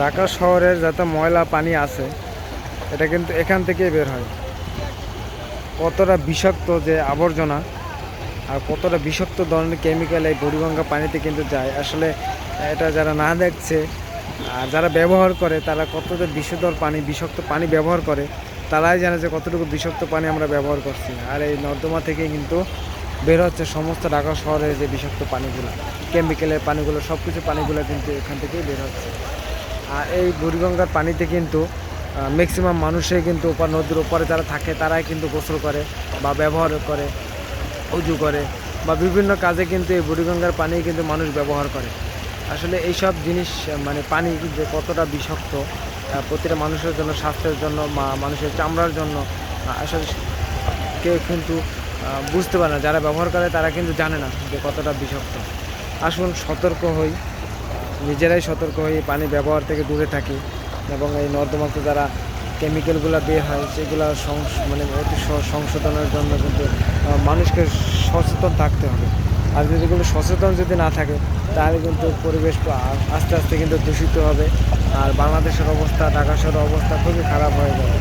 ঢাকা শহরের যত ময়লা পানি আছে, এটা কিন্তু এখান থেকেই বের হয়। কতটা বিষাক্ত যে আবর্জনা আর কতটা বিষাক্ত ধরনের কেমিক্যাল এই বুড়িগঙ্গা পানিতে কিন্তু যায়। আসলে এটা যারা না দেখছে আর যারা ব্যবহার করে, তারা কতটা বিষধর পানি, বিষাক্ত পানি ব্যবহার করে, তারাই জানে যে কতটুকু বিষাক্ত পানি আমরা ব্যবহার করছি। আর এই নর্দমা থেকে কিন্তু বের হচ্ছে সমস্ত ঢাকা শহরের যে বিষাক্ত পানিগুলো কেমিক্যালের পানিগুলো সব কিছু পানিগুলো কিন্তু এখান থেকেই বের হচ্ছে। এই বুড়িগঙ্গার পানিতে কিন্তু ম্যাক্সিমাম মানুষই কিন্তু ওপার নদীর ওপারে যারা থাকে, তারাই কিন্তু গোসল করে বা ব্যবহার করে, উজু করে বা বিভিন্ন কাজে কিন্তু এই বুড়িগঙ্গার পানি কিন্তু মানুষ ব্যবহার করে। আসলে এইসব জিনিস মানে পানি যে কতটা বিষাক্ত প্রতিটা মানুষের জন্য, স্বাস্থ্যের জন্য বা মানুষের চামড়ার জন্য আসলে কেউ কিন্তু বুঝতে পারে না। যারা ব্যবহার করে তারা কিন্তু জানে না যে কতটা বিষাক্ত। আসুন সতর্ক হই। নিজেরাই সতর্ক হয়ে পানি ব্যবহার থেকে দূরে থাকি এবং এই নর্দমাতে যারা কেমিক্যালগুলো বের হয়, সেগুলো মানে অতি সংশোধনের জন্য কিন্তু মানুষকে সচেতন থাকতে হবে। আর যদি কোনো সচেতন যদি না থাকে, তাহলে কিন্তু পরিবেশ আস্তে আস্তে কিন্তু দূষিত হবে। আর বাংলাদেশের অবস্থা ঢাকা শহরের অবস্থা খুবই খারাপ হয়ে যাবে।